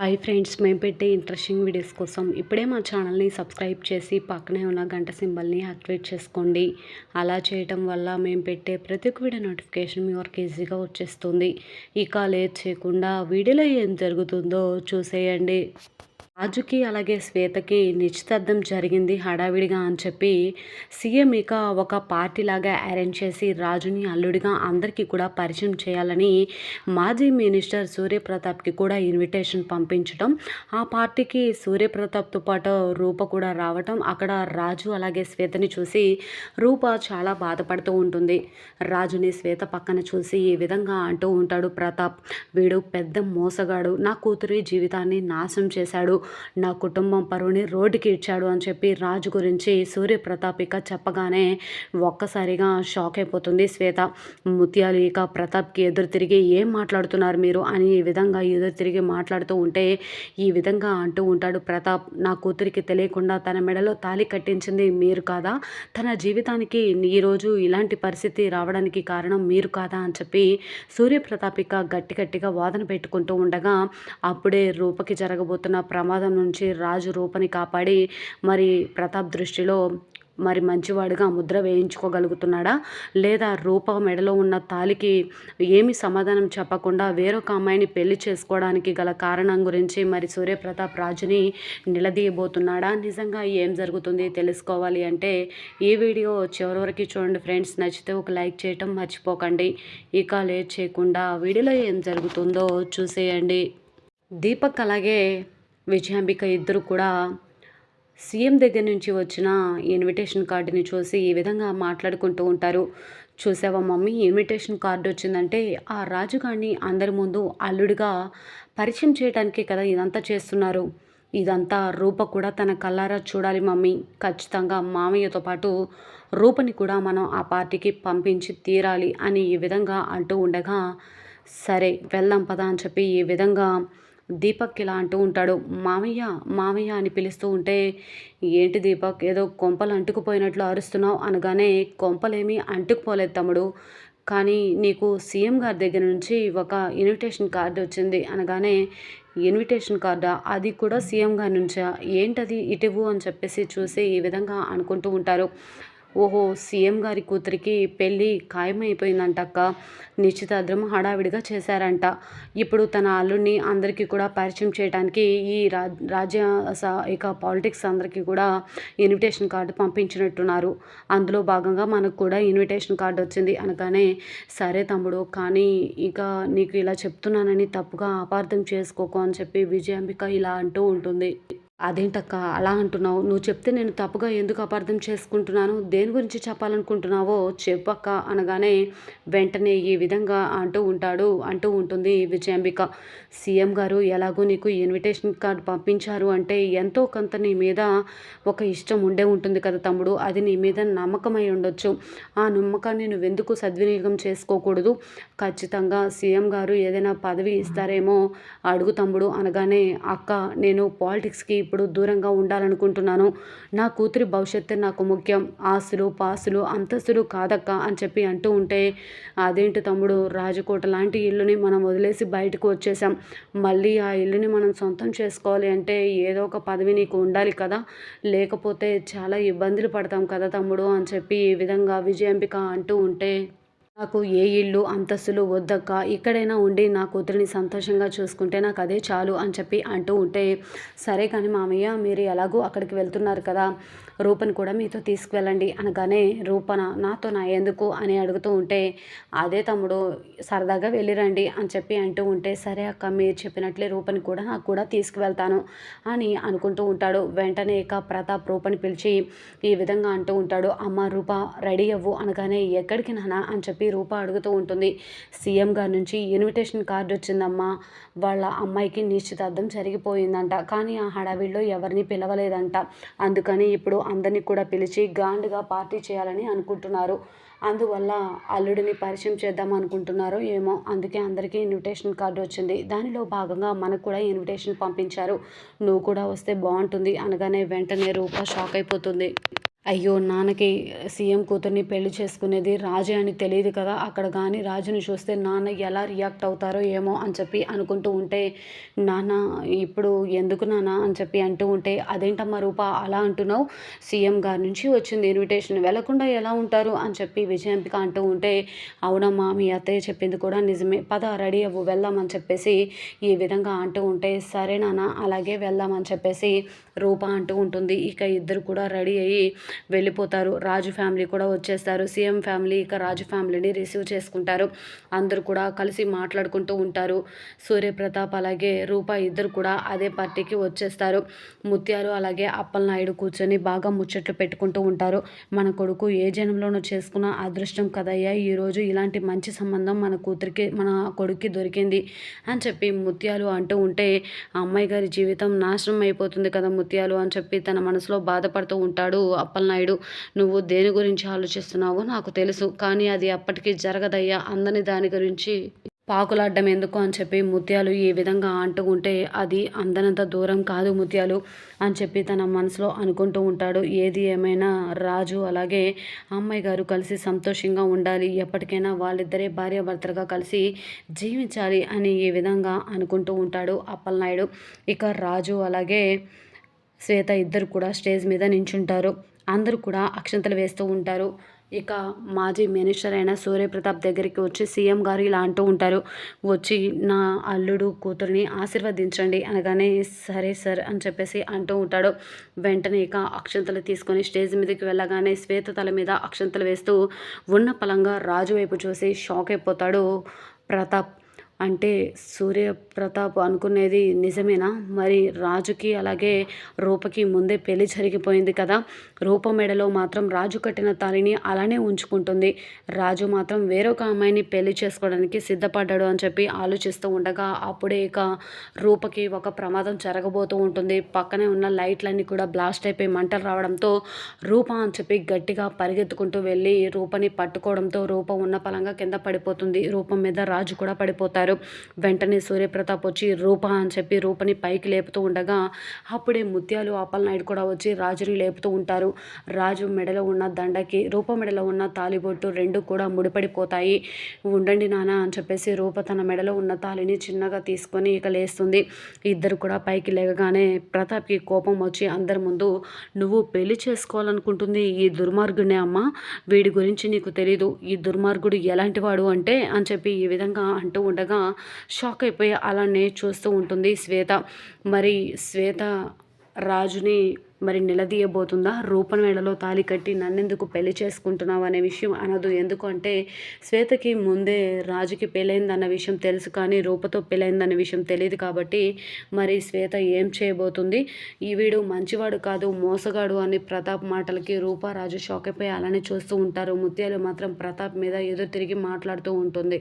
Hi friends మేము పెట్టే interesting videos కోసం ఇప్పుడే మా ఛానల్ని సబ్స్క్రైబ్ చేసి పక్కనే ఉన్న గంట సింబల్ని యాక్టివేట్ చేసుకోండి. అలా చేయటం వల్ల మేము పెట్టే ప్రతి ఒక్క వీడియో నోటిఫికేషన్ మీ వరకు ఈజీగా వచ్చేస్తుంది. ఇక లేట్ చేయకుండా వీడియోలో ఏం జరుగుతుందో చూసేయండి. రాజుకి అలాగే శ్వేతకి నిశ్చితార్థం జరిగింది హడావిడిగా అని చెప్పి సీఎం ఇక ఒక పార్టీలాగా అరేంజ్ చేసి రాజుని అల్లుడిగా అందరికీ కూడా పరిచయం చేయాలని మాజీ మినిస్టర్ సూర్యప్రతాప్కి కూడా ఇన్విటేషన్ పంపించడం ఆ పార్టీకి సూర్యప్రతాప్తో పాటు రూప కూడా రావటం అక్కడ రాజు అలాగే శ్వేతని చూసి రూప చాలా బాధపడుతూ ఉంటుంది. రాజుని శ్వేత పక్కన చూసి ఈ విధంగా అంటూ ఉంటాడు ప్రతాప్ వీడు పెద్ద మోసగాడు నా కూతురి జీవితాన్ని నాశనం చేశాడు నా కుటుంబం పరువుని రోడ్డుకి ఇచ్చాడు అని చెప్పి రాజు గురించి సూర్యప్రతాప్ ఇక చెప్పగానే ఒక్కసారిగా షాక్ అయిపోతుంది శ్వేత. ముత్యాలు ఇక ప్రతాప్కి ఎదురు తిరిగి ఏం మాట్లాడుతున్నారు మీరు? అని ఈ విధంగా ఎదురు తిరిగి మాట్లాడుతూ ఉంటే ఈ విధంగా అంటూ ఉంటాడు ప్రతాప్. నా కూతురికి తెలియకుండా తన మెడలో తాలి కట్టించింది మీరు కాదా? తన జీవితానికి ఈరోజు ఇలాంటి పరిస్థితి రావడానికి కారణం మీరు కాదా? అని చెప్పి సూర్యప్రతాప్ ఇక గట్టి గట్టిగా వాదన పెట్టుకుంటూ ఉండగా అప్పుడే రూపకి జరగబోతున్న ప్రమాదం ప్రమాదం నుంచి రాజు రూపని కాపాడి మరి ప్రతాప్ దృష్టిలో మరి మంచివాడిగా ముద్ర వేయించుకోగలుగుతున్నాడా? లేదా రూప మెడలో ఉన్న తాలికి ఏమి సమాధానం చెప్పకుండా వేరొక అమ్మాయిని పెళ్ళి చేసుకోవడానికి గల కారణం గురించి మరి సూర్యప్రతాప్ రాజుని నిలదీయబోతున్నాడా? నిజంగా ఏం జరుగుతుంది తెలుసుకోవాలి అంటే ఈ వీడియో చివరి వరకు చూడండి ఫ్రెండ్స్. నచ్చితే ఒక లైక్ చేయటం మర్చిపోకండి. ఇక లేట్ చేయకుండా వీడియోలో ఏం జరుగుతుందో చూసేయండి. దీపక్ అలాగే విజయాంబిక ఇద్దరు కూడా సీఎం దగ్గర నుంచి వచ్చిన ఇన్విటేషన్ కార్డుని చూసి ఈ విధంగా మాట్లాడుకుంటూ ఉంటారు. చూసావా మమ్మీ? ఇన్విటేషన్ కార్డు వచ్చిందంటే ఆ రాజుగారిని అందరి ముందు అల్లుడిగా పరిచయం చేయడానికే కదా ఇదంతా చేస్తున్నారు. ఇదంతా రూప కూడా తన కల్లారా చూడాలి మమ్మీ. ఖచ్చితంగా మామయ్యతో పాటు రూపని కూడా మనం ఆ పార్టీకి పంపించి తీరాలి అని ఈ విధంగా అంటూ ఉండగా సరే వెళ్దాం పదా అని చెప్పి ఈ విధంగా దీపక్ ఇలా అంటూ ఉంటాడు. మామయ్య మామయ్య అని పిలుస్తూ ఉంటే ఏంటి దీపక్ ఏదో కొంపలు అంటుకుపోయినట్లు అరుస్తున్నావు అనగానే కొంపలేమీ అంటుకుపోలేదు తమ్ముడు. కానీ నీకు సీఎం గారి దగ్గర నుంచి ఒక ఇన్విటేషన్ కార్డు వచ్చింది అనగానే ఇన్విటేషన్ కార్డా? అది కూడా సీఎం గారి నుంచా? ఏంటది ఇటివు అని చెప్పేసి చూసి ఈ విధంగా అనుకుంటూ ఉంటారు. ఓహో సీఎం గారి కూతురికి పెళ్ళి ఖాయమైపోయిందంటక్క. నిశ్చితార్థం హడావిడిగా చేశారంట. ఇప్పుడు తన అల్లుడిని అందరికీ కూడా పరిచయం చేయడానికి ఈ రా రాజ్య ఇక పాలిటిక్స్ అందరికీ కూడా ఇన్విటేషన్ కార్డు పంపించినట్టున్నారు. అందులో భాగంగా మనకు కూడా ఇన్విటేషన్ కార్డు వచ్చింది అనగానే సరే తమ్ముడు కానీ ఇక నీకు ఇలా చెప్తున్నానని తప్పుగా అపార్థం చేసుకోకు అని చెప్పి విజయాంబిక ఇలా అంటూ ఉంటుంది. అదేంటక్క అలా అంటున్నావు? నువ్వు చెప్తే నేను తప్పుగా ఎందుకు అపార్థం చేసుకుంటున్నాను? దేని గురించి చెప్పాలనుకుంటున్నావో చెప్పక్క అనగానే వెంటనే ఈ విధంగా అంటూ ఉంటాడు అంటూ ఉంటుంది విజయాంబిక. సీఎం గారు ఎలాగో నీకు ఇన్విటేషన్ కార్డు పంపించారు అంటే ఎంతో కొంత నీ మీద ఒక ఇష్టం ఉండే ఉంటుంది కదా తమ్ముడు. అది నీ మీద నమ్మకమై ఉండొచ్చు. ఆ నమ్మకాన్ని నువ్వెందుకు సద్వినియోగం చేసుకోకూడదు? ఖచ్చితంగా సీఎం గారు ఏదైనా పదవి ఇస్తారేమో అడుగు తమ్ముడు అనగానే అక్క నేను పాలిటిక్స్కి ఇప్పుడు దూరంగా ఉండాలనుకుంటున్నాను. నా కూతురి భవిష్యత్తు నాకు ముఖ్యం. ఆస్తులు పాసులు అంతస్తులు కాదక్క అని చెప్పి అంటూ ఉంటే అదేంటి తమ్ముడు? రాజకోట లాంటి ఇల్లుని మనం వదిలేసి బయటకు వచ్చేసాం మళ్ళీ ఆ ఇల్లుని మనం సొంతం చేసుకోవాలి అంటే ఏదో ఒక పదవి నీకు ఉండాలి కదా. లేకపోతే చాలా ఇబ్బందులు పడతాం కదా తమ్ముడు అని చెప్పి ఈ విధంగా విజయంబిక అంటూ ఉంటే నాకు ఏ ఇల్లు అంతస్తులు వద్దక్క ఇక్కడైనా ఉండి నా కూతురిని సంతోషంగా చూసుకుంటే నాకు అదే చాలు అని చెప్పి అంటూ ఉంటే సరే కానీ మామయ్య మీరు ఎలాగో అక్కడికి వెళ్తున్నారు కదా రూపను కూడా మీతో తీసుకువెళ్ళండి అనగానే రూపన నాతో నా ఎందుకు అని అడుగుతూ ఉంటే అదే తమ్ముడు సరదాగా వెళ్ళిరండి అని చెప్పి అంటూ ఉంటే సరే అక్క మీరు చెప్పినట్లే రూపని కూడా నాకు కూడా తీసుకువెళ్తాను అని అనుకుంటూ ఉంటాడు. వెంటనే ఇక ప్రతాప్ రూపని పిలిచి ఈ విధంగా అంటూ ఉంటాడు. అమ్మ రూప రెడీ అవ్వు అనగానే ఎక్కడికి నానా అని చెప్పి రూప అడుగుతూ ఉంటుంది. సీఎం గారి నుంచి ఇన్విటేషన్ కార్డు వచ్చిందమ్మా. వాళ్ళ అమ్మాయికి నిశ్చితార్థం జరిగిపోయిందంట. కానీ ఆ హడావిడిలో ఎవరిని పిలవలేదంట. అందుకని ఇప్పుడు అందరినీ కూడా పిలిచి గ్రాండ్గా పార్టీ చేయాలని అనుకుంటున్నారు. అందువల్ల అల్లుడిని పరిచయం చేద్దాం అనుకుంటున్నారో ఏమో. అందుకే అందరికీ ఇన్విటేషన్ కార్డు వచ్చింది. దానిలో భాగంగా మనకు కూడా ఇన్విటేషన్ పంపించారు. నువ్వు కూడా వస్తే బాగుంటుంది. అనగానే వెంటనే రూప షాక్ అయిపోతుంది. అయ్యో నాన్నకి సీఎం కూతుర్ని పెళ్ళి చేసుకునేది రాజే అని తెలియదు కదా అక్కడ కానీ రాజుని చూస్తే నాన్న ఎలా రియాక్ట్ అవుతారో ఏమో అని చెప్పి అనుకుంటూ ఉంటే నాన్న ఇప్పుడు ఎందుకు నాన్న? అని చెప్పి అంటూ ఉంటే అదేంటమ్మా రూప అలా అంటున్నావు? సీఎం గారి నుంచి వచ్చింది ఇన్విటేషన్ వెళ్ళకుండా ఎలా ఉంటారు? అని చెప్పి విజయాంతిక అంటూ ఉంటే అవునమ్మా మీ అత్తయ్య చెప్పింది కూడా నిజమే. పద రెడీ అవ్వు వెళ్దామని చెప్పేసి ఈ విధంగా అంటూ ఉంటే సరే నాన్న అలాగే వెళ్దామని చెప్పేసి రూప అంటూ ఉంటుంది. ఇక ఇద్దరు కూడా రెడీ అయ్యి వెళ్ళిపోతారు. రాజు ఫ్యామిలీ కూడా వచ్చేస్తారు. సీఎం ఫ్యామిలీ ఇక రాజు ఫ్యామిలీని రిసీవ్ చేసుకుంటారు. అందరూ కూడా కలిసి మాట్లాడుకుంటూ ఉంటారు. సూర్యప్రతాప్ అలాగే రూప ఇద్దరు కూడా అదే పార్టీకి వచ్చేస్తారు. ముత్యాలు అలాగే అప్పలనాయుడు కూర్చొని బాగా ముచ్చట్లు పెట్టుకుంటూ ఉంటారు. మన కొడుకు ఏ జనంలోనూ చేసుకున్న అదృష్టం కదయ్యా ఈరోజు ఇలాంటి మంచి సంబంధం మన కూతురికి మన కొడుక్కి దొరికింది అని చెప్పి ముత్యాలు అంటూ ఉంటే అమ్మాయి గారి జీవితం నాశనం అయిపోతుంది కదా ముత్యాలు అని చెప్పి తన మనసులో బాధపడుతూ ఉంటాడు అప్పలనాయుడు నువ్వు దేని గురించి ఆలోచిస్తున్నావో నాకు తెలుసు కానీ అది అప్పటికీ జరగదయ్యా. అందని దాని గురించి పాకులాడ్డం ఎందుకు అని చెప్పి ముత్యాలు ఈ విధంగా అంటుకుంటే అది అందనంత దూరం కాదు ముత్యాలు అని చెప్పి తన మనసులో అనుకుంటూ ఉంటాడు. ఏది ఏమైనా రాజు అలాగే అమ్మాయి గారు కలిసి సంతోషంగా ఉండాలి. ఎప్పటికైనా వాళ్ళిద్దరే భార్యాభర్తలుగా కలిసి జీవించాలి అని ఈ విధంగా అనుకుంటూ ఉంటాడు అప్పలనాయుడు. ఇక రాజు అలాగే శ్వేత ఇద్దరు కూడా స్టేజ్ మీద నించుంటారు. అందరూ కూడా అక్షంతలు వేస్తూ ఉంటారు. ఇక మాజీ మినిస్టర్ అయిన సూర్యప్రతాప్ దగ్గరికి వచ్చి సీఎం గారు ఇలా అంటూ ఉంటారు. వచ్చి నా అల్లుడు కూతురిని ఆశీర్వదించండి అనగానే సరే సార్ అని చెప్పేసి అంటూ ఉంటాడు. వెంటనే ఇక అక్షంతలు తీసుకొని స్టేజ్ మీదకి వెళ్ళగానే శ్వేత తల మీద అక్షంతలు వేస్తూ ఉన్న పలంగా రాజు వైపు చూసి షాక్ అయిపోతాడు ప్రతాప్. అంటే సూర్యప్రతాప్ అనుకునేది నిజమేనా? మరి రాజుకి అలాగే రూపకి ముందే పెళ్ళి జరిగిపోయింది కదా. రూప మెడలో మాత్రం రాజు కట్టిన తాలిని అలానే ఉంచుకుంటుంది. రాజు మాత్రం వేరొక అమ్మాయిని పెళ్ళి చేసుకోవడానికి సిద్ధపడ్డాడు అని చెప్పి ఆలోచిస్తూ ఉండగా అప్పుడే ఇక రూపకి ఒక ప్రమాదం జరగబోతూ ఉంటుంది. పక్కనే ఉన్న లైట్లన్నీ కూడా బ్లాస్ట్ అయిపోయి మంటలు రావడంతో రూప అని చెప్పి గట్టిగా పరిగెత్తుకుంటూ వెళ్ళి రూపని పట్టుకోవడంతో రూప ఉన్న పలంగా కింద పడిపోతుంది. రూపం మీద రాజు కూడా పడిపోతారు. ఉంటారు వెంటనే సూర్యప్రతాప్ వచ్చి రూప అని చెప్పి రూపని పైకి లేపుతూ ఉండగా అప్పుడే ముత్యాలు నాయుడు కూడా వచ్చి రాజుని లేపుతూ ఉంటారు. రాజు మెడలో ఉన్న దండకి రూప మెడలో ఉన్న తాలిబొట్టు రెండు కూడా ముడిపడిపోతాయి. ఉండండి నాన్న అని చెప్పేసి రూప తన మెడలో ఉన్న తాలిని చిన్నగా తీసుకొని ఇక లేస్తుంది. ఇద్దరు కూడా పైకి లేగగానే ప్రతాప్కి కోపం వచ్చి అందరి ముందు నువ్వు పెళ్ళి చేసుకోవాలనుకుంటుంది ఈ దుర్మార్గుడినే అమ్మ. వీడి గురించి నీకు తెలీదు. ఈ దుర్మార్గుడు ఎలాంటి వాడు అంటే అని చెప్పి ఈ విధంగా అంటూ ఉండగా షాక్ అయిపోయి అలానే చూస్తూ ఉంటుంది శ్వేత. మరి శ్వేత రాజుని మరి నిలదీయబోతుందా? రూపం వేళలో తాలి కట్టి నన్నెందుకు పెళ్ళి చేసుకుంటున్నావు అనే విషయం అనదు. ఎందుకంటే శ్వేతకి ముందే రాజుకి పెళ్ళైందన్న విషయం తెలుసు కానీ రూపతో పెళ్ళైందన్న విషయం తెలియదు కాబట్టి మరి శ్వేత ఏం చేయబోతుంది? ఈ వీడు మంచివాడు కాదు మోసగాడు అని ప్రతాప్ మాటలకి రూప రాజు షాక్ అయిపోయి అలానే చూస్తూ ఉంటారు. ముత్యాలు మాత్రం ప్రతాప్ మీద ఎదురు తిరిగి మాట్లాడుతూ ఉంటుంది.